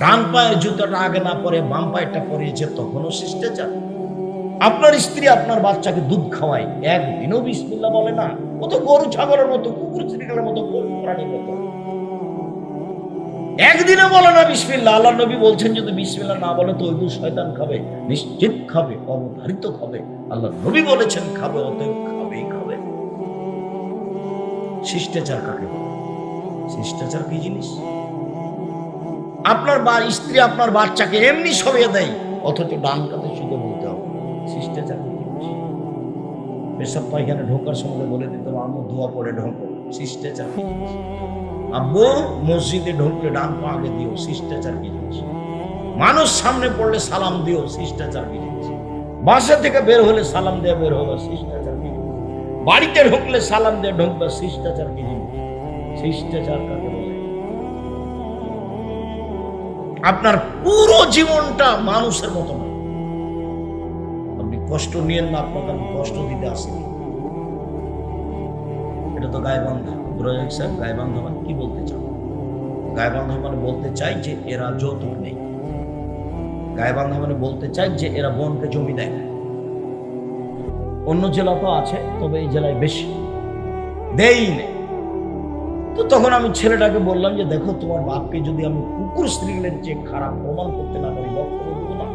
ডান পায়ের জুতাটা আগে না পরে বাম পায়েরটা পরিয়েছে, তখনও শিষ্টাচার। আপনার স্ত্রী আপনার বাচ্চাকে দুধ খাওয়ায়, একদিনও বিসমিল্লা বলে না। ও তো গরু, ছাগলের মতো, কুকুর শ্রীকালের মতো প্রাণীর মতো? একদিনে বলে না বিসমিল্লা। আল্লাহ নবী বলছেন, যদি বিসমিল্লা না বলে, তো ওই দুধ শয়তান খাবে, নিশ্চিত খাবে, অবধারিত খাবে। আল্লাহ নবী বলেছেন, খাবে, অতএব খাবেই খাবে। শিষ্টাচার কাকে বলে? শিষ্টাচার কি জিনিস? আপনার বা, স্ত্রী আপনার বাচ্চাকে এমনি সরিয়ে দেয়। অথচ ডান কাতে শুধু বলতে হবে। শিষ্টাচার পেশাব পায়খানা ঢোকার সময় বলে দিতে আম্মু, ধোয়া পরে ঢোকো। শিষ্টাচার আব্বু মসজিদে ঢুকলে ডান পা আগে দিও। শিষ্টাচার কি জিনিস মানুষ সামনে পড়লে সালাম দিও। শিষ্টাচার কি বাসা থেকে বের হলে সালাম দিয়ে বের হবে। শিষ্টাচার বাড়িতে ঢুকলে সালাম দিয়ে ঢুকবে। শিষ্টাচার কি শিষ্টাচার কাকে আপনার পুরো জীবনটা মানুষের মতো আপনি কষ্ট নিয়েন না, আপনাকে আমি কষ্ট দিতে আসিনি এটা তো গায়ে বান্ধা বুড়াজাক সাহেব গায়ে বান্ধা মানে কি বলতে চান? গায়ে বান্ধা মানে বলতে চাই যে এরা যৌতুক নেই। গায়ে বান্ধা মানে বলতে চাই যে এরা বোনকে জমি দেয়। অন্য জেলা তো আছে, তবে এই জেলায় বেশি। দেই নেই। তো তখন আমি ছেলেটাকে বললাম যে, দেখো, তোমার বাপকে যদি আমি কুকুর স্ত্রীলের যে খারাপ প্রমাণ করতে না পারি দেবো না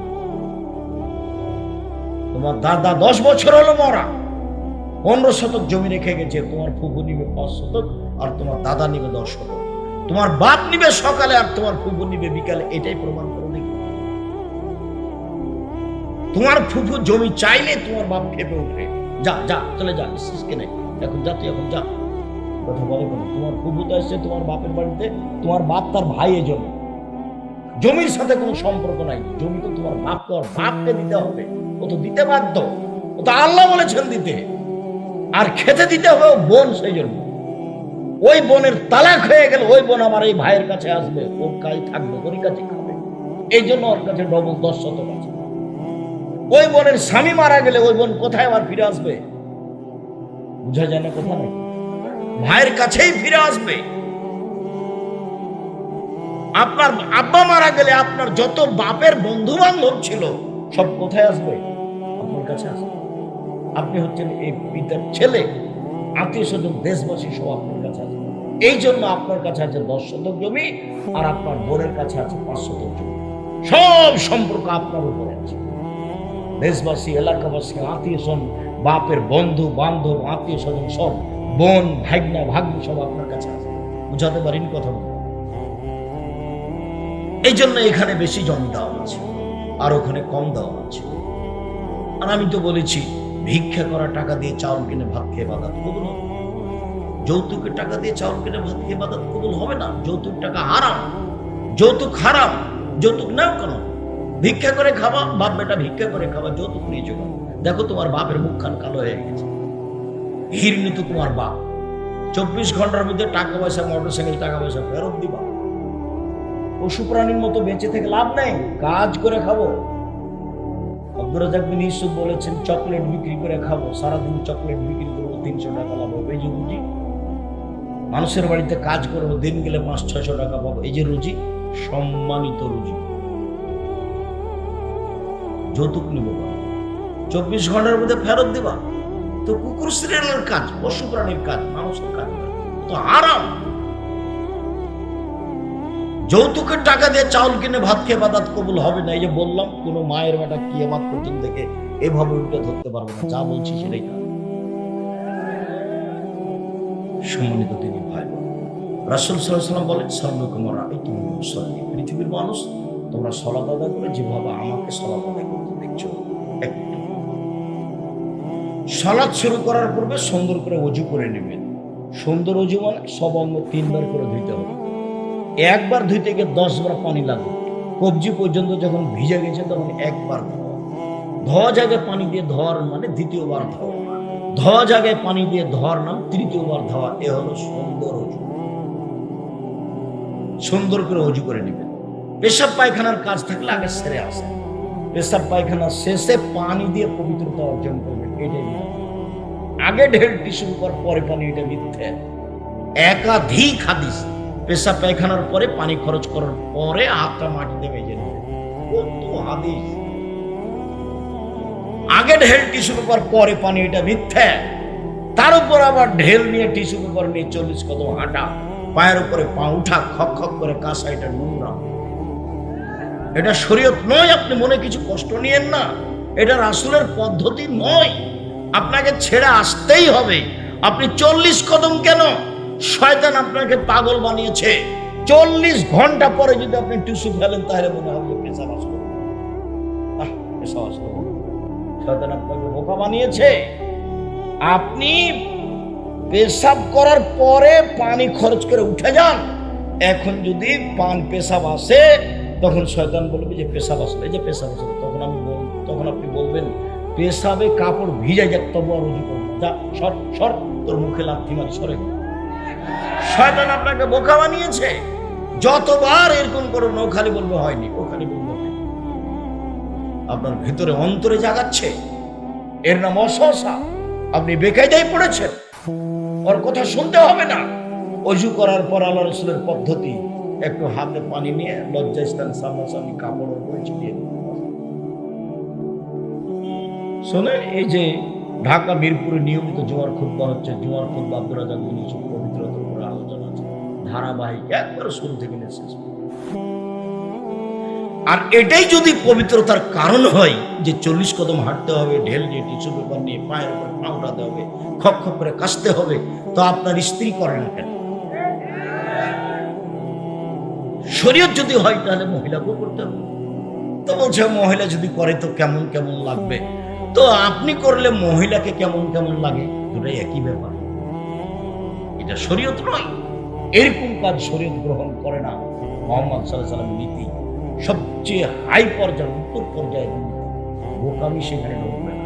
তোমার দাদা দশ বছর হলো মরা। পনেরো শতক জমি রেখে গেছে, তোমার ফুফু নিবে পাঁচ শতক আর তোমার দাদা নিবে দশ শতক। তোমার বাপ নিবে সকালে আর তোমার ফুফু নিবে বিকালে, এটাই প্রমাণ করে দেখি। তোমার ফুফু জমি চাইলে তোমার বাপ খেপে উঠবে। যা যা, চলে যা ইসকে নেই? এখন যা তুই, এখন যা। কথা বলে তোমার ফুফু তো এসছে তোমার বাপের বাড়িতে, তোমার বাপ তার ভাই এই জন্য জমির সাথে কোনো সম্পর্ক নাই। জমি তো তোমার বাপ তো আর বাপকে দিতে হবে। ও তো দিতে বাধ্য। ও তো আল্লাহ বলেছেন দিতে। আর খেতে দিতে হবে ও বোন সেই জন্য ওই বোনের তালাক হয়ে গেলে ওই বোন আমার এই ভাইয়ের কাছে আসবে। ওর কাছে থাকবে ওর কাছে খাবে। এই জন্য ওর কাছে ডবল দশ শতক আছে। ওই বোনের স্বামী মারা গেলে ওই বোন কোথায় আবার ফিরে আসবে? বুঝা যায় না কোথা নেই ভাইয়ের কাছেই ফিরে আসবে। আপনার আব্বা মারা গেলে আপনার যত বাপের বন্ধু বান্ধব ছিল, সব কোথায় আসবে? আপনার কাছে আসবে। আপনি হচ্ছেন এই পিতার ছেলে আত্মীয় স্বজন দেশবাসী সব আপনার কাছে আছে এই জন্য আপনার কাছে আছে দশ শতক জমি, আর আপনার বোনের কাছে আছে পাঁচ শতক জমি। সব সম্পর্ক আপনার উপরে আছে। দেশবাসী, এলাকাবাসী আত্মীয় স্বজন বাপের বন্ধু, বান্ধব আত্মীয় স্বজন সব, বোন ভাগ্না ভাগ্নি সব আপনার কাছে আছে। বুঝাতে পারিনি কথা এই জন্য এখানে বেশি জমি দেওয়া আছে আর ওখানে কম দেওয়া আছে আর আমি তো বলেছি, ভিক্ষা করা টাকা দিয়ে চাউল কিনে ভাত খেয়ে বাদাত কবুল হবে যৌতুকের টাকা দিয়ে চাউল কিনে ভাত খেয়ে বাদাত কবুল হবে না। যৌতুক টাকা হারাম, যৌতুক হারাম, যৌতুক নাও কেন। ভিক্ষা করে খাওয়া বাপ বেটা ভিক্ষা করে খাওয়া যৌতুক নিয়েছো কেন দেখো তোমার বাপের মুখখান কালো হয়ে গেছে। হিরনি তো তোমার বাপ। চব্বিশ ঘণ্টার মধ্যে টাকা পয়সা মোটর সাইকেল টাকা পয়সা ফেরত দিবা। পশু প্রাণীর মতো বেঁচে থেকে লাভ নেই? কাজ করে খাব। আব্দুর ইউসুফ বলেছেন, চকলেট বিক্রি করে খাব। সারাদিন চকলেট বিক্রি করব, তিনশো টাকা লাভ হবে যে রুজি। মানুষের বাড়িতে কাজ করব, দিন গেলে পাঁচ, ছয়শো টাকা পাবো। এই যে রুজি, সম্মানিত রুজি। যৌতুক নিব চব্বিশ ঘণ্টার মধ্যে ফেরত দিবা? তো কুকুর সিরিয়ালের কাজ পশু প্রাণীর কাজ, মানুষের কাজ। তো আরাম যৌতুকের টাকা দিয়ে চাউল কিনে ভাত খেয়ে বাদাত কবুল হবে না, এই যে বললাম, কোনো মায়ের বেটা কি আমার পর্যন্ত দেখে এভাবে উল্টে ধরতে পারব না, যা বলছি সেটাই কাজ। সম্মানিত তিনি ভাই, রাসুল সাল্লাম বলেন সর্বকুমার এই তুমি মুসল্লি পৃথিবীর মানুষ, তোমরা সলাদ আদায় করে, যেভাবে আমাকে সলাদ আদায় করতে দেখছ সলাদ শুরু করার পূর্বে সুন্দর করে অজু করে নেবেন। সুন্দর অজু মানে সব অঙ্গ তিনবার করে ধুইতে হবে। একবার ধুইতে গিয়ে দশ বার পানি লাগবে। কবজি পর্যন্ত যখন ভিজে গেছে, তখন একবার ধোয়া জায়গায় পানি দিয়ে ধোয়ার মানে দ্বিতীয়বার ধোয়া। ধোয়া জায়গায় পানি দিয়ে ধোয়ার নাম তৃতীয়বার ধোয়া। এ হলো সুন্দর অজু। সুন্দর করে অজু করে নেবেন। পেশাব পায়খানার কাজ থাকলে আগে সেরে আসে পেশাব পায়খানা শেষে পানি দিয়ে পবিত্রতা অর্জন করবেন, এটাই আগে ঢের টিস্যু পরে পানি, এটা মিথ্যে। একাধিক হাদিস পেশাব পায়খানার পরে পানি খরচ করার পরে হাতটা মাটিতে মেজে কত আগে ঢেল টিস্যু পেপার, পরে পানি, এটা মিথ্যা। তার উপর আবার ঢেল নিয়ে টিস্যু পেপার নিয়ে চল্লিশ কদম হাঁটা। পায়ের উপরে পা উঠা, খক খক করে কাঁসা, এটা নোংরা। এটা শরীয়ত নয়, আপনি মনে কিছু কষ্ট নিয়েন না। এটা রাসুলের পদ্ধতি নয়। আপনাকে ছেড়ে আসতেই হবে। আপনি চল্লিশ কদম কেন? শয়তান আপনাকে পাগল বানিয়েছে। চল্লিশ ঘণ্টা পরে যদি আপনি টিস্যু ফেলেন, তাহলে মনে হবে পেশাব আসলো শয়তান আপনাকে বোকা বানিয়েছে। আপনি পেশাব করার পরে পানি খরচ করে উঠে যান। এখন যদি পান পেশাব আসে, তখন শয়তান বলবে যে পেশাব এই যে পেশাব তখন আমি তখন আপনি বলবেন, পেশাবে কাপড় ভিজে যাক তবু আর উজু করব যা, সর সর, তোর মুখে লাথি মারি, সরে। শয়তান আপনাকে বোকা বানিয়েছে। যতবার এরকম করে, ও খালি বলবে, হয়নি, ও খালি বলবে আপনার ভিতরে অন্তরে জাগাচ্ছে। এর নাম অসহসা। আপনি বেকায়দায় পড়েছেন। ওর কথা শুনতে হবে না। অজু করার পর আল্লাহ রসুলের পদ্ধতি। একটু হাতে পানি নিয়ে লজ্জাস্থান সামনাসামনি কাপড় উপরে দিন। শোনেন, এই যে ঢাকা, মিরপুরে নিয়মিত জোয়ার খুদ্া হচ্ছে জোয়ার খুদ্া আব্দুল রাজাক ইউসুফ ধারাবাহিক, একবার শুরু থেকে নিয়ে শেষ আর এটাই যদি পবিত্রতার কারণ হয় যে চল্লিশ কদম হাঁটতে হবে, ঢেল দিয়ে টিস্যু পেপার নিয়ে পায়ের উপর পা উঠাতে হবে, খপ খপ করে কাশতে হবে, তো আপনার স্ত্রী করে না কেন? শরীয়ত যদি হয় তাহলে মহিলাকেও করতে হবে। তো বলছে, মহিলা যদি করে তো কেমন কেমন লাগবে? তো আপনি করলে মহিলাকে কেমন কেমন লাগে? দুটাই একই ব্যাপার। এটা শরীয়ত নয়। এরকম কাজ শরীয়ত গ্রহণ করে না। মোহাম্মদ সাল্লাহ সাল্লাম নীতি সবচেয়ে হাই পর্যায়ে উপর পর্যায়ে বোকামি সেখানে ঢুকবে না।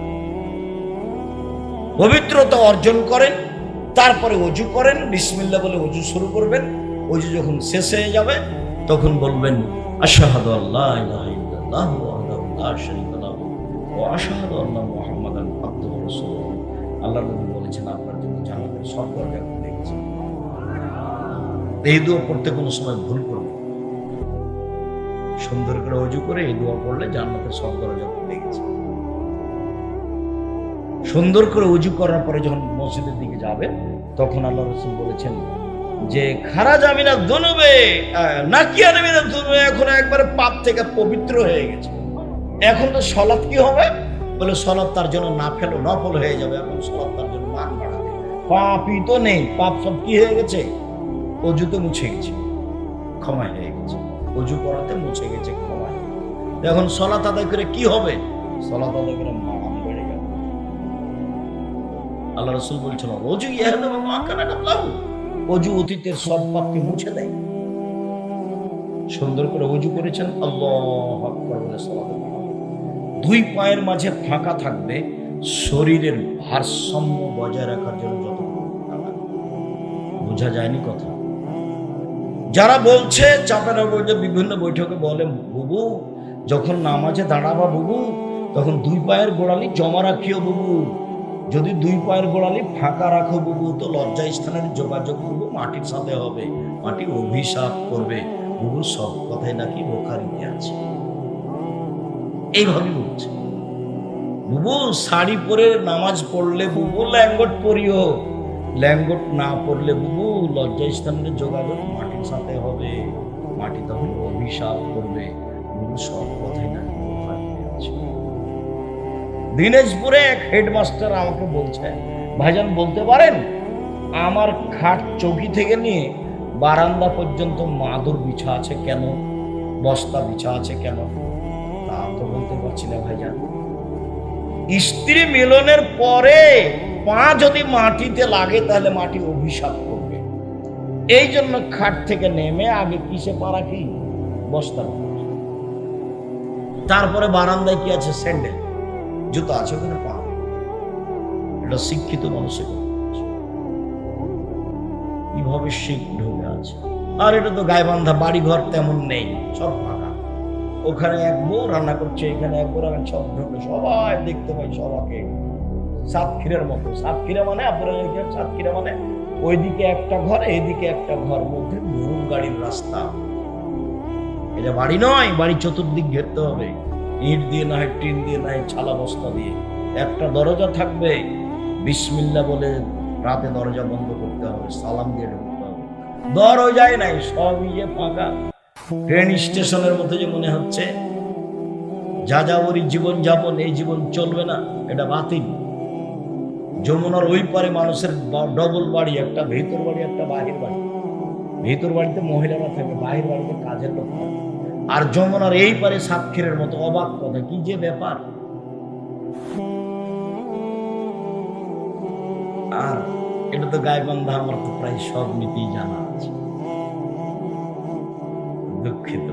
পবিত্রতা অর্জন করেন, তারপরে অজু করেন, বিসমিল্লা বলে অজু শুরু করবেন। অজু যখন শেষ হয়ে যাবে, তখন বলবেন, আশাহাদু আল্লাহ আশহাদু আল্লাহ নবী বলেছেন, আপনার জন্য খুলে গেছে এই দোয়া পড়তে কোনো সময় ভুল করবে সুন্দর করে অজু করে এই দোয়া পড়লে জান্নাতের সব দরজা খুলে গেছে। সুন্দর করে উজু করার পরে যখন মসজিদের দিকে যাবে, তখন আল্লাহ রসুল বলেছেন যে খারা যাবি না দুনবে নাকিয়া নেবি না দুনবে, এখন একবারে পাপ থেকে পবিত্র হয়ে গেছে। এখন তো সলাৎ কি হবে? বলে, সলাৎ তার জন্য না ফেলো নফল হয়ে যাবে এখন সলাৎ তার জন্য মান বাড়াবে। পাপই তো নেই, পাপ সব কি হয়ে গেছে? অজু তো মুছে গেছে, ক্ষমা হয়ে গেছে। অজু করাতে মুছে গেছে, ক্ষমা এখন সলাৎ আদায় করে কি হবে? সলাৎ আদায় করে মান বেড়ে যাবে আল্লাহ রসুল বলছেন অজু কাবলাহু। অজু অতীতের সব পাপকে মুছে দেয়। সুন্দর করে অজু করেছেন, আল্লাহ দুই পায়ের মাঝে ফাঁকা থাকবে, শরীরের ভারসাম্য বজায় রাখার জন্য ফাঁকা। বোঝা যায়নি কথা? যারা বলছে বলছে বিভিন্ন বৈঠকে বলে, বুবু, যখন নামাজে দাঁড়াবা বুবু, তখন দুই পায়ের গোড়ালি জমা রাখিও বুবু। যদি দুই পায়ের গোড়ালি ফাঁকা রাখো বুবু, তো লজ্জা স্থানের যোগাযোগ করব মাটির সাথে হবে, মাটি অভিশাপ করবে। বুবু সব কথাই নাকি বোখারিতে আছে। এইভাবে বলছে। বুবু, শাড়ি পরে নামাজ পড়লে বুবু ল্যাঙ্গট পরিও। ল্যাঙ্গট না পড়লে বুবু লজ্জা স্থানের যোগাযোগ মাটির সাথে হবে, মাটি তখন অভিশাপ করবে সব আছে। দিনাজপুরে এক হেডমাস্টার আমাকে বলছে, ভাইজান, বলতে পারেন? আমার খাট চৌকি থেকে নিয়ে বারান্দা পর্যন্ত মাদুর বিছা আছে কেন? বস্তা বিছা আছে কেন? তা তো বলতে পারছি না, ভাইজান। স্ত্রী মিলনের পরে পা যদি মাটিতে লাগে, তাহলে মাটি অভিশাপ। এই জন্য খাট থেকে নেমে আগে কিসে পা রাখি, বস্তা তারপরে বারান্দায় কি আছে? স্যান্ডেল। জুতো আছে ওখানে, পা এটা শিক্ষিত মানুষের কীভাবে শিখ ঢুকে আছে? আর এটা তো গায়ে বাড়ি ঘর তেমন নেই, সব ফাঁকা। ওখানে এক বউ রান্না করছে, এখানে এক বউ রান্না সব ঢুকে সবাই দেখতে পাই সবাকে সাতক্ষীরার মতো। সাতক্ষীরা মানে আপনারা সাতক্ষীরা মানে ওইদিকে একটা ঘর, এইদিকে একটা ঘর মধ্যে গরুর গাড়ির রাস্তা। এটা বাড়ি নয়, বাড়ি চতুর্দিক ঘেরতে হবে। ইট দিয়ে না হয় টিন দিয়ে, না হয় ছালা বস্তা দিয়ে। একটা দরজা থাকবে। বিসমিল্লা বলে রাতে দরজা বন্ধ করতে হবে, সালাম দিয়ে ঢুকতে হবে। দরজাই নাই, সবই যে ফাঁকা। ট্রেন স্টেশনের মধ্যে যে মনে হচ্ছে যা যাযাবরী জীবন যাপন এই জীবন চলবে না, এটা বাতিল। যমুনার ওই পারে মানুষের ডবল বাড়ি একটা ভেতর বাড়ি একটা বাহির বাড়ি। ভেতর বাড়িতে মহিলারা থাকে বাহির বাড়িতে কাজের লোক থাকে। আর যমুনার এই পারে সাক্ষীরের মতো অবাক কথা কি যে ব্যাপার? আর এটা তো গায়বান্ধা আমার তো প্রায় সব নীতি জানা আছে। দুঃখিত।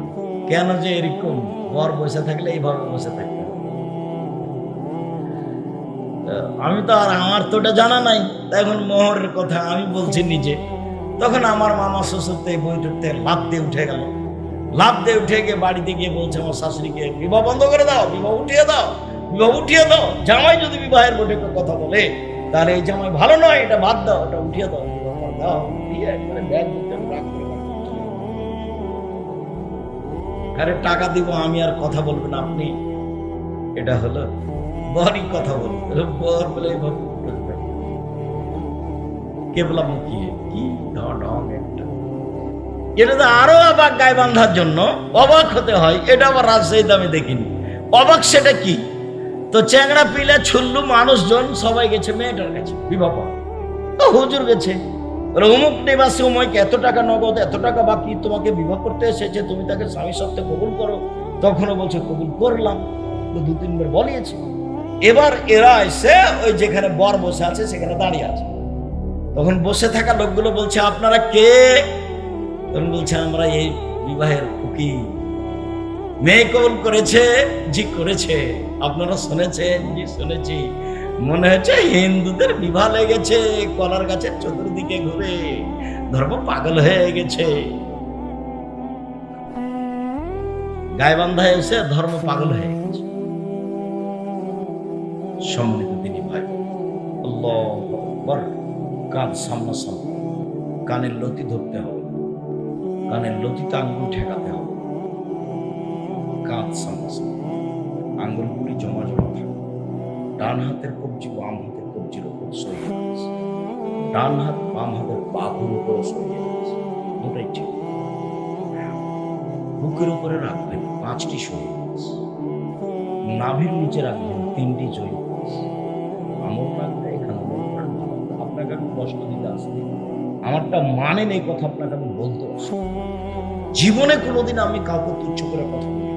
কেন যে এরকম? বর বসে থাকলে এইভাবে বসে? আহ, আমি তো আর আমার তো ওটা জানা নাই। এখন মোহরের কথা আমি বলছি নিজে। তখন আমার মামা শ্বশুর তো এই বইটুকতে লাভ দিয়ে উঠে গেল। লাভ দিয়ে উঠে গিয়ে বাড়িতে গিয়ে বলছে, আমার শাশুড়িকে বিবাহ বন্ধ করে দাও, বিবাহ উঠিয়ে দাও, বিবাহ উঠিয়ে দাও। জামাই যদি বিবাহের বটে কথা বলে, তাহলে এই জামাই ভালো নয়, এটা বাদ দাও, এটা উঠিয়ে দাও দাও। আরে টাকা দিব, আমি আর কথা বলবেন আপনি, এটা হলো বরই কথা বলবে বর বলে কি? এটা তো আরও অবাক গায়ে বান্ধার জন্য, অবাক হতে হয়, এটা রাজশাহীতে আমি দেখিনি। অবাক সেটা কি? তো চ্যাংড়া ছুল্লু মানুষজন সবাই গেছে মেয়েটার কাছে, বিবাহ। হুজুর গেছে। বলে, অমুক নিবাসী অমুক এত টাকা নগদ, এত টাকা বাকি, তোমাকে বিবাহ করতে এসেছে, তুমি তাকে স্বামী সত্ত্বে কবুল করো। তখনও বলছে, কবুল করলাম। দু তিনবার বলিয়েছে। এবার এরা এসে ওই যেখানে বর বসে আছে, সেখানে দাঁড়িয়ে আছে। তখন বসে থাকা লোকগুলো বলছে, আপনারা কে? তখন বলছে, আমরা এই বিবাহের উকি মেয়ে কবুল করেছে, জি করেছে। আপনারা শুনেছেন, জি শুনেছি। মনে হচ্ছে হিন্দুদের বিবাহ লেগেছে কলার গাছের চতুর্দিকে ঘুরে ধর্ম পাগল হয়ে গেছে। গায়বান্ধায় এসে ধর্ম পাগল হয়ে গেছে। আল্লাহ আকবার। কান সামনাসামনি কানের লতি ধরতে হবে। কানের লতিতে আঙ্গুল ঠেকাতে হবে। কাঁধ সামনাসামনি আঙ্গুলগুলি জমা জমা থাকে ডান হাতের কবজি বাম হাতের কবজির উপর সরিয়ে ডান হাত বাম হাতের বাহুর উপর সরিয়ে ঠিক বুকের উপরে রাখবেন পাঁচটি দিয়েছে নাভির নিচে রাখবেন তিনটি জয়ী আমার রাখবে এখানে আপনাকে আমি কষ্ট দিতে আসছি। আমারটা মানে নেই কথা আপনাকে আমি বলতে জীবনে কোনোদিন আমি কাউকে তুচ্ছ করে কথা বলি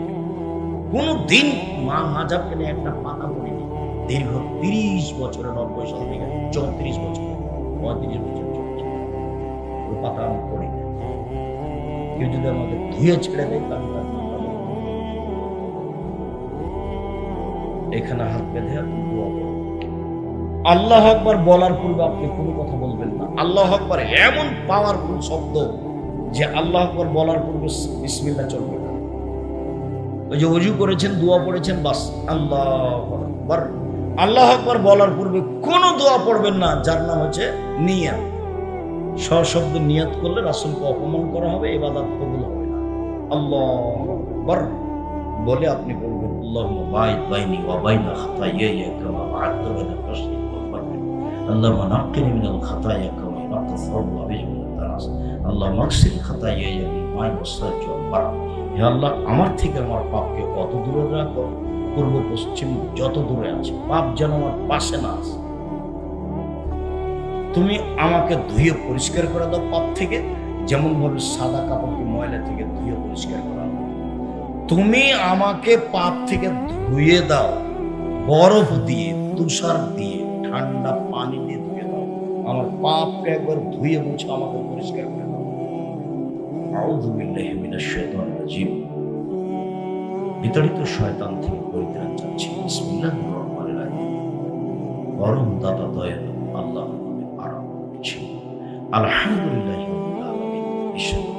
কোনো দিন মা মাজাবকে নিয়ে একটা পাতা পড়িনি। দীর্ঘ তিরিশ বছরে নব্বই সাল থেকে চৌত্রিশ বছর, পঁয়ত্রিশ বছর ওই পাতা আমি পড়ি কেউ যদি আমাকে ধুয়ে ছেড়ে দেয়, তাহলে এখানে হাত বেঁধে। আল্লাহ আকবার বলার পূর্বে আপনি কোনো কথা বলবেন না। আল্লাহ আকবার এমন পাওয়ারফুল শব্দ যে আল্লাহ আকবার বলার পূর্বে বিসমিল্লাহ চলবে না। ওই যে অজু করেছেন, দোয়া পড়েছেন, বাস আল্লাহ আকবার। আল্লাহ আকবার বলার পূর্বে কোনো দোয়া পড়বেন না, যার নাম হচ্ছে নিয়াত। সশব্দ নিয়াত করলে রাসুলকে অপমান করা হবে এবাদাত কবুল হবে না। আল্লাহ বলে আপনি বলবেন। আল্লাহুম্মা বাইদ বাইনি ওয়া বাইনা খাতায়ায়া কামা বা'adta বাইনা al-mashriq ওয়াল মাগরিব আল্লাহুম্মা নাক্কিনি মিনাল খাতায়া কামা ينقى الثوب الأبيض من الدنس اللهم اغسل خطاياي بالماء والثلج والبرد হে আল্লাহ আমার থেকে আমার পাপকে কত দূরে রাখো পূর্ব পশ্চিম যত দূরে আছে পাপ যেন আমার পাশে না আসে তুমি আমাকে ধুয়ে পরিষ্কার করে দাও পাপ থেকে যেমন ভাবে সাদা কাপড়কে ময়লা থেকে ধুয়ে পরিষ্কার করা হয়। তুমি আমাকে পাপ থেকে ধুয়ে দাও, বরফ দিয়ে, তুষার দিয়ে, ঠান্ডা পানি দিয়ে ধুয়ে দাও। আমার পাপকে একবার ধুয়ে মুছে আমাকে পরিষ্কার করে দাও। বিতাড়িত শয়তান থেকে পরিত্রাণ চাচ্ছি। রহিম। পরম দাতা দয়ালু আল্লাহ আরম্ভ করছি। আলহামদুলিল্লাহ প্রশংসা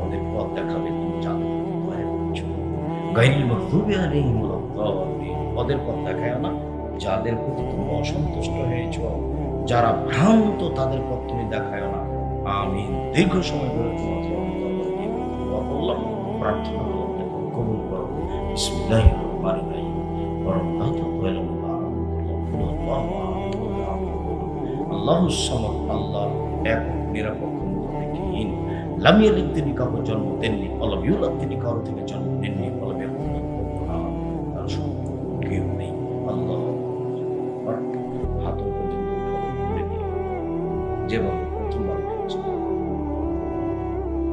ওদের পথ ওদের পথ দেখায় না, যাদের প্রতি তুমি অসন্তুষ্ট হয়েছ। যারা ভ্রান্ত, তাদের পথ তুমি দেখায় না। আমি দীর্ঘ সময় ধরে তোমাকে দোয়া করলাম প্রার্থনা করতে কবুল করো। বিসমিল্লাহির রহমানির রহিম। ওয়ারাহমাতুল্লাহি ওয়া বারাকাতুহু আল্লাহু সামাদ। আল্লাহ এক নিরাপক্ষ মুখাপেক্ষীহীন লাম ইয়ালিদ, তিনি জন্ম দেননি। ইউলাদ তিনি কারও থেকে জন্ম নেননি। হাত পর্যন্ত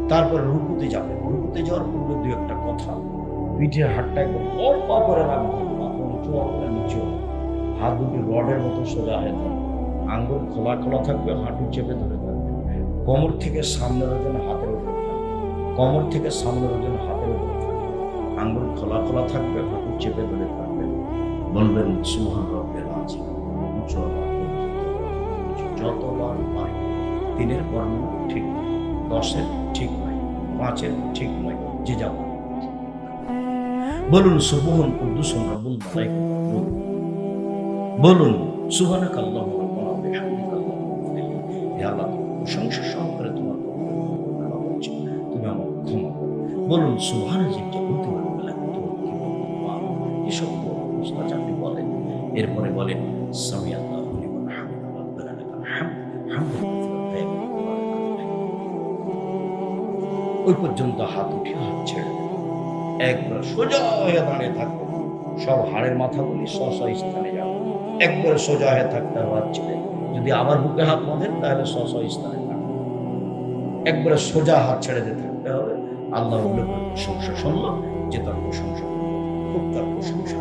তারপর রুকুতে যাবে। রুকুতে যাওয়ার পূর্বে দু একটা কথা। পিঠের হাতটা একদম অল্প করে রাখবে। মাথা নিচু হাত দুটি রডের মতো সোজা হয়ে থাকবে আঙ্গুল খোলা খোলা থাকবে, হাঁটু চেপে ধরে থাকবে। কোমর থেকে সামনের ওজন হাতের উপর থাকবে। কোমর থেকে সামনের ওজন হাতের উপর থাকবে। আঙ্গুল খোলা খোলা থাকবে, হাঁটু চেপে ধরে থাকবে। বলবেন, সুহান রব্বের আছে উঁচু। যতবার পাই তিনের বর্ণনা ঠিক দশের ঠিক নয়, পাঁচের ঠিক নয়, যে যাব বলুন সুবহন কুদ্দু সুন্দরবন বলুন সুবহানাক কাল্লাহ আল্লাহ সহকারে তোমার তুমি আমার বলুন সুহান জিজ্ঞা ওই পর্যন্ত হাত উঠে হাত ছেড়ে একবার সোজা হয়ে দাঁড়িয়ে থাকবে। সব হাড়ের মাথাগুলি স্ব স্ব স্থানে যাবে। একবার সোজা হয়ে থাকতে হবে হাত ছেড়ে যদি আবার বুকে হাত বাঁধেন, তাহলে স্ব স্থানে একবারে সোজা হাত ছেড়ে দিয়ে থাকতে হবে। আল্লাহ প্রশংসা শুনল যে তার প্রশংসা খুব তার প্রশংসা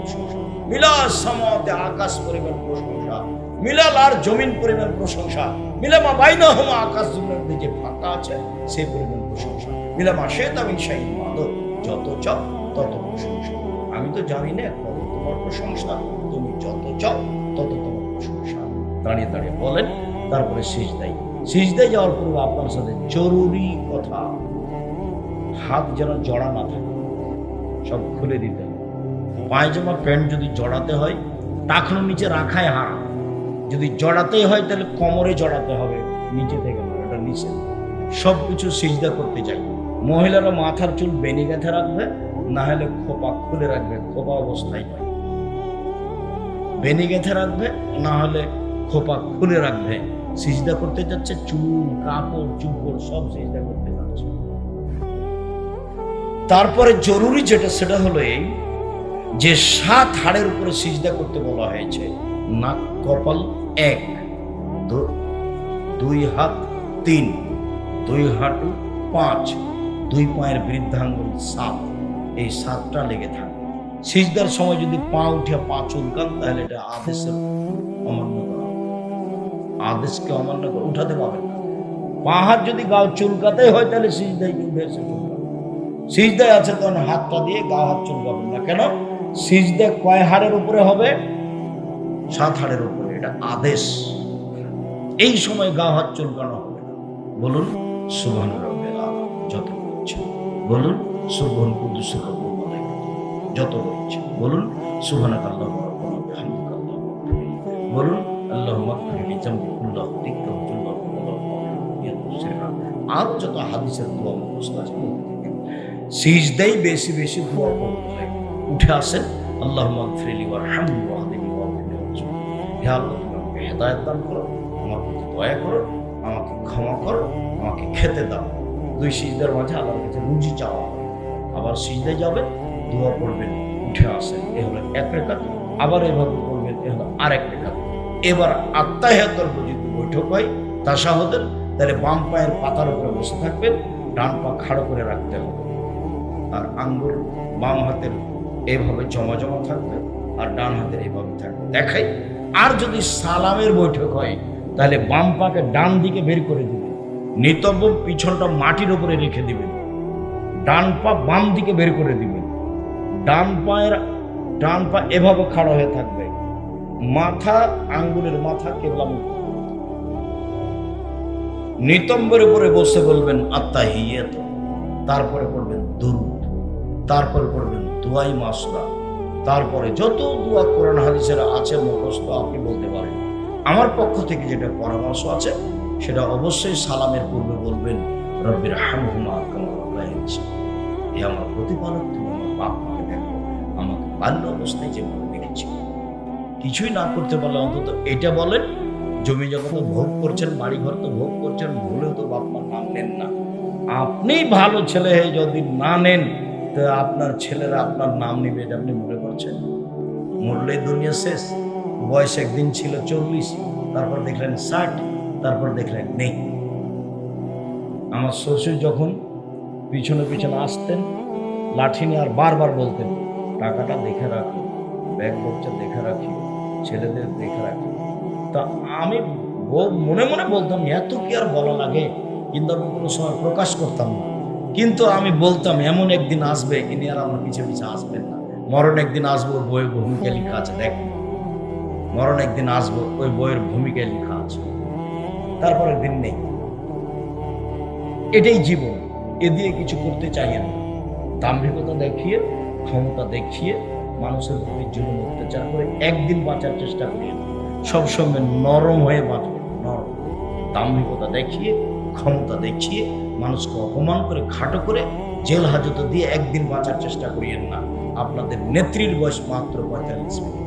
প্রশংসা। মিলাস সমাতে আকাশ পরিমাণ প্রশংসা। মিলাল আর জমিন পরিমাণ প্রশংসা। মিলামা বাইনা হমা আকাশ মধ্যে যে ফাঁকা আছে সেই পরিমাণ প্রশংসা। মিলামা শ্বেত আমি সেই মাদক যত চাও, তত প্রশংসা। আমি তো জানি না, কত তোমার প্রশংসা। তুমি যত চাও, তত তোমার প্রশংসা। দাঁড়িয়ে দাঁড়িয়ে বলেন, তারপরে শেষ দেয়। শেষ দেয় যাওয়ার পূর্বে আপনার সাথে জরুরি কথা। হাত যেন জড়া না থাকে, সব খুলে দিতে পায়জামা প্যান্ট যদি জড়াতে হয় টাকনো নিচে রাখায় হারাম। যদি জড়াতেই হয়, তাহলে কোমরে জড়াতে হবে, নিচে থেকে নিচে সব কিছু সিজদা করতে চাই মহিলারা মাথার চুল বেনি গেঁথে রাখবে, না হলে খোপা খুলে রাখবে, খোপা অবস্থায় নয়। বেনি গেঁথে রাখবে, না হলে খোপা খুলে রাখবে। সিজদা করতে যাচ্ছে, চুল, কাপড় চুপড় সব সিজদা করতে যাচ্ছে। তারপরে জরুরি যেটা, সেটা হলো এই যে সাত হাড়ের উপরে সিজদা করতে বলা হয়েছে। নাক, কপাল, এক। দুই হাত তিন, দুই হাঁটু, পাঁচ, দুই পায়ের বৃদ্ধাঙ্গুল, সাত। এই সাতটা লেগে থাকে। সিজদার সময় যদি পা উঠে পা চুলকান, তাহলে এটা আদেশের অমান্য করা আদেশকে অমান্য করে, উঠাতে পারবেন না। পা হাত যদি গাও চুলকাতে হয়, তাহলে সিজদাই উঠে এসে সিজদায় আছে তখন হাতটা দিয়ে গা হাত চুলকাবেন না। কেন? সিজদা কয় হাড়ের উপরে হবে? সাত হাড়ের উপরে। এটা আদেশ। এই সময় গা হাত চুলকানো বলুন, সুবহান রব্বিল যত বলছে বলুন, সুবহান কুদ্দুস রব্বুল যত বলছে বলুন সুবহানাক আল্লাহুম্মা রাব্বানা বিহামদিকা ইগফিরলি। বলুন, আল্লাহুম্মা জামবি কুল্লাহু যত হাদিসের দোয়া মুখস্থ আছে সিজদাই বেশি বেশি দোয়া করতে উঠে আসেন আল্লাহ মাগফিরলি ওয়ারহামনি ওয়াহদিনি ওয়াহদিনি। হে আল্লাহ, তুমি হেদায়েত দান করো, আমার প্রতি দয়া করো আমাকে ক্ষমা করো, আমাকে খেতে দাও। দুই সিজদার মাঝে আল্লাহর কাছে রুজি চাওয়া আবার সিজদায় যাবেন দোয়া পড়বেন উঠে আসেন। এ হলো এক রেখাত, আবার এভাবে করবেন, এ হলো আরেক রেখাত। এবার আত্মাহিয়াতর যদি বৈঠক হয়, তাসাহদের, তাহলে বাম পায়ের পাতার উপরে বসে থাকবেন, ডান পা খাড়ো করে রাখতে হবে। আর আঙ্গুল বাম হাতের এইভাবে জমা জমা থাকবে, আর ডান হাতের এইভাবে থাকবে। দেখাই, আর যদি সালামের বৈঠক হয় তাহলে বাম পাকে ডান দিকে বের করে দিবেন নিতব্য পিছনটা মাটির উপরে রেখে দিবেন ডান পা বাম দিকে বের করে দিবেন ডান পায়ের, ডান পা এভাবে খাড়া হয়ে থাকবে। মাথা আঙ্গুলের মাথা কেবলা নিতম্বের উপরে বসে বলবেন আত্মা হিয়াত তারপরে পড়বেন দুরুদ। তারপরে পড়বেন দুয়াই মাসরা তারপরে যত দোয়া কোরআন হাদিসের আছে মুখস্থ আপনি বলতে পারেন। আমার পক্ষ থেকে যেটা পরামর্শ আছে, সেটা অবশ্যই সালামের পূর্বে বলবেন, রব্বির হামহুমা এ আমার প্রতিপালক, তুমি আমার বাপ মাকে দেখো, আমাকে বাল্য অবস্থায় যেভাবে দেখেছি। কিছুই না করতে পারলে অন্তত এটা বলেন, জমি যখন তো ভোগ করছেন, বাড়ি ঘর তো ভোগ করছেন ভুলেও তো বাপ মার নাম নেন না। আপনি ভালো ছেলে হয়ে যদি না নেন, তো আপনার ছেলেরা আপনার নাম নিবে আপনি মনে করছেন? মরলে দুনিয়া শেষ। বয়স একদিন ছিল চল্লিশ, তারপর দেখলেন ষাট, তারপর দেখলেন নেই। আমার শ্বশুর যখন পিছনে পিছনে আসতেন, লাঠি নিয়ে আর বারবার বলতেন, টাকাটা দেখে রাখি, ব্যাগ বচ্চা দেখে রাখি, ছেলেদের দেখে রাখি। তা আমি মনে মনে বলতাম, এত কি আর বলা লাগে? কিন্তু আমি কোনো সময় প্রকাশ করতাম না। কিন্তু আমি বলতাম, এমন একদিন আসবে, ইনি আর আমার পিছে পিছে আসবেন না। মরণ একদিন আসব, ওর বইয়ের ভূমিকা লেখা আছে, দেখ। মরণ একদিন আসব, ওই বইয়ের ভূমিকায় লেখা আছে। তারপরের দিন নেই। এটাই জীবন। এ দিয়ে কিছু করতে চাই না দাম্ভিকতা দেখিয়ে, ক্ষমতা দেখিয়ে, মানুষের প্রতি জুলুম অত্যাচার করে একদিন বাঁচার চেষ্টা করি। সবসময় নরম হয়ে বাঁচবে, নরম। দাম্ভিকতা দেখিয়ে, ক্ষমতা দেখিয়ে, মানুষকে অপমান করে, খাটো করে, জেল হাজত দিয়ে একদিন বাঁচার চেষ্টা করিয়েন না। আপনাদের নেত্রীর বয়স মাত্র পঁয়তাল্লিশ মিনিট।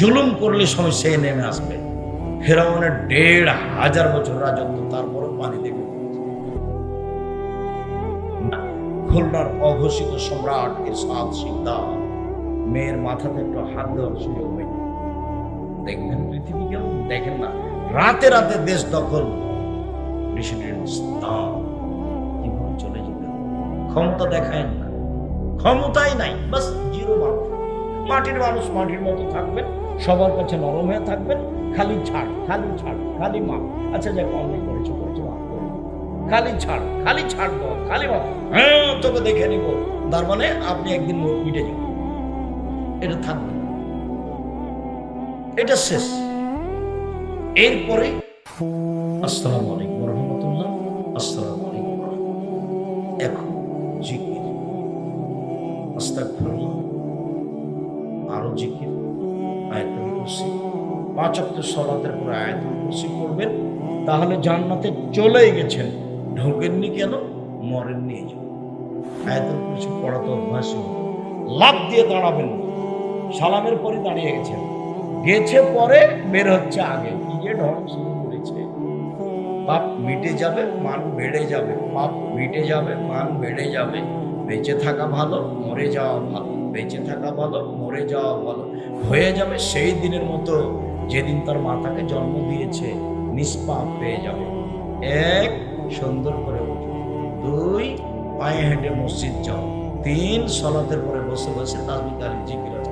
জুলুম করলে সময় সে নেমে আসবে। ফেরাউনের দেড় হাজার বছর রাজত্ব, তারপরও পানি দেবে। খুলনার অঘোষিত সম্রাট এরশাদ সিকদার মেয়ের মাথাতে একটু হাত দেওয়ার সুযোগ নেই। দেখবেন পৃথিবী কেমন? দেখেন না। রাতে রাতে দেশ দখল। ক্ষমতা দেখায় না। ক্ষমতাই নাই। বাস জিরো মানুষ মাটির মানুষ মাটির মতো থাকবেন, সবার কাছে নরম হয়ে থাকবেন, খালি ছাড় খালি ছাড়, খালি মাপ। আচ্ছা যাক, অন্যায় করেছ করেছ মাফ খালি ছাড় খালি ছাড় দাও, খালি মাপ। হ্যাঁ তোকে দেখে নিব। তার মানে আপনি একদিন মিটে যাবেন। এটা থাকবে এটা শেষ। এরপরে, আসসালামু আলাইকুম রহমতুল্লাহ। আসসালামু পাঁচ অক্ট সলাতের পরে আয়াতুল কুরসি পড়বেন তাহলে জান্নাতে চলেই গেছেন। ঢোকেননি কেন? মরেননি এই জন্য আয়াতুল কুরসি পড়া তো অভ্যাস লাভ দিয়ে দাঁড়াবেন সালামের পরে দাঁড়িয়ে গেছেন। গেছে পরে বের হচ্ছে আগে। কি যে ঢং শুরু করেছে। পাপ মিটে যাবে, মান বেড়ে যাবে। পাপ মিটে যাবে, মান বেড়ে যাবে। বেঁচে থাকা ভালো, মরে যাওয়া ভালো। বেঁচে থাকা ভালো, মরে যাওয়া ভালো। হয়ে যাবে সেই দিনের মতো। যেদিন তার মাতাকে জন্ম দিয়েছে, নিষ্পাপ হয়ে যাবে। এক, সুন্দর করে উঠো। দুই, পায়ে হেঁটে মসজিদ যাও। তিন, সলাতের পরে বসে বসে তাজমি তালিম জিকির করা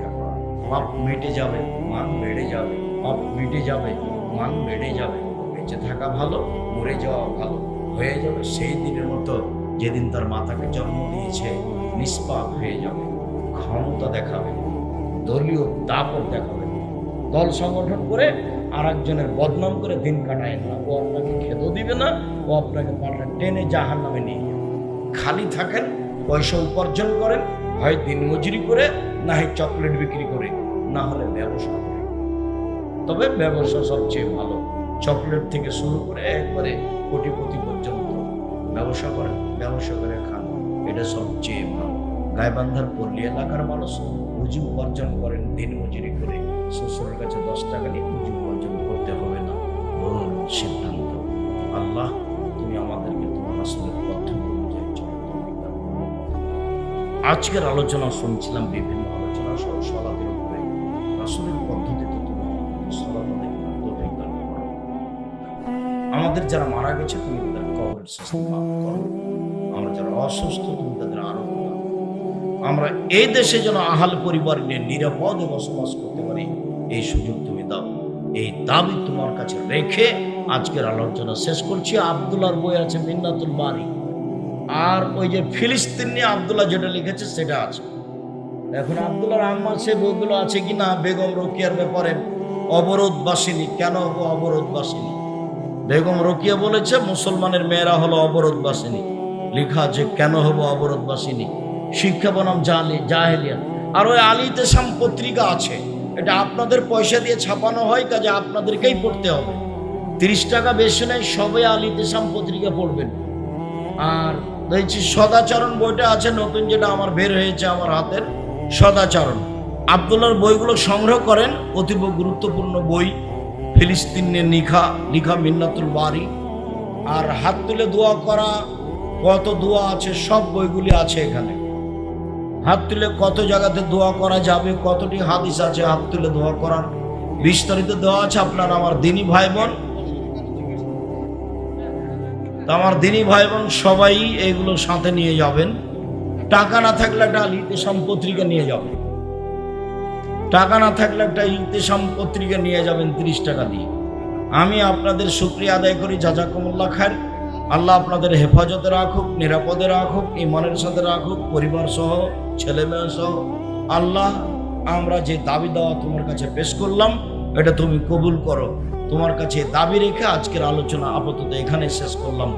পাপ মিটে যাবে, মান বেড়ে যাবে। পাপ মিটে যাবে, মান বেড়ে যাবে। বেঁচে থাকা ভালো, মরে যাওয়া ভালো। হয়ে যাবে সেই দিনের মতো যেদিন তার মাতাকে জন্ম দিয়েছে, নিষ্পাপ হয়ে যাবে। ক্ষমতা দেখাবে। দলীয় দাপট দেখাবে। দল সংগঠন করে আর একজনের বদনাম করে দিন কাটায় না। ও আপনাকে খেতেও দিবে না, ও আপনাকে পাল্টা টেনে জাহান নামে নিয়ে যাবে। খালি থাকেন, পয়সা উপার্জন করেন, হয় দিন মজুরি করে, না হয় চকলেট বিক্রি করে, না হলে ব্যবসা করে। তবে ব্যবসা সবচেয়ে ভালো। চকলেট থেকে শুরু করে একবারে কোটিপতি পর্যন্ত ব্যবসা করেন, ব্যবসা করে খান। এটা সবচেয়ে ভালো। গাইবান্ধার পল্লী এলাকার মানুষ পুঁজি উপার্জন করেন, দিন মজুরি করে। শ্বশুরের কাছে দশ টাকা নিয়ে পুঁজি উপার্জন করতে হবে না ভুল সিদ্ধান্ত আল্লাহ তুমি আমাদেরকে তোমার আসলে পদ্ধতি অনুযায়ী। আজকের আলোচনা শুনছিলাম বিভিন্ন আলোচনা সহ সলাতের উপরে আসলের পদ্ধতিতে তুমি। আমাদের যারা মারা গেছে তুমি তাদের করো আমরা যারা অসুস্থ তুমি তাদের দাও। আমরা এই দেশে যেন আহাল পরিবার নিয়ে নিরাপদে বসবাস করতে পারি, এই সুযোগ তুমি দাও। এই দাবি তোমার কাছে রেখে আজকের আলোচনা শেষ করছি। আবদুল্লার বই আছে মিন্নাতুল বাড়ি আর ওই যে ফিলিস্তিন নিয়ে আবদুল্লাহ যেটা লিখেছে, সেটা আছে। এখন আবদুল্লাহর আম্মা সে বইগুলো আছে কি না, বেগম রোকিয়ার ব্যাপারে অবরোধ অবরোধবাসিনী। কেন হব অবরোধবাসিনী? বেগম রকিয়া বলেছে, মুসলমানের মেয়েরা হলো অবরোধ অবরোধবাসিনী। লেখা যে কেন হব অবরোধবাসিনী? শিক্ষা বনাম জালি, জাহেলিয়া। আর ওই আলিতে সাম পত্রিকা আছে। এটা আপনাদের পয়সা দিয়ে ছাপানো হয়, কাজে আপনাদেরকেই পড়তে হবে। তিরিশ টাকা বেশি নেই সবাই আলিতে সাম পত্রিকা পড়বেন। আর দেখছি সদাচরণ বইটা আছে, নতুন যেটা আমার বের হয়েছে আমার হাতের, সদাচরণ। আবদুল্লার বইগুলো সংগ্রহ করেন, অতীব গুরুত্বপূর্ণ বই, ফিলিস্তিনের নিখা লিখা মিন্নাতুল বাড়ি আর হাত তুলে দোয়া করা, কত দোয়া আছে, সব বইগুলি আছে এখানে। হাত তুলে কত জায়গাতে দোয়া করা যাবে, কতটি হাদিস আছে হাত তুলে দোয়া করার? বিস্তারিত দেওয়া আছে আপনার, আমার দিনী ভাই বোন আমার দিনী ভাই বোন সবাই এগুলো সাথে নিয়ে যাবেন। টাকা না থাকলে একটা ইতেসাম পত্রিকা নিয়ে যাবেন। টাকা না থাকলে একটা ইতেসাম পত্রিকা নিয়ে যাবেন তিরিশ টাকা দিয়ে। আমি আপনাদের শুক্রিয়া আদায় করি, জাজাকুমুল্লাহ খার আল্লাহ আপনাদের হেফাজতে রাখুক, নিরাপদে রাখুক ইমানের সাথে রাখুক পরিবার সহ ছেলে মেয়ে সহ আল্লাহ, আমরা যে দাবি দেওয়া তোমার কাছে পেশ করলাম, এটা তুমি কবুল করো। তোমার কাছে দাবি রেখে আজকের আলোচনা আপাতত এখানে শেষ করলাম।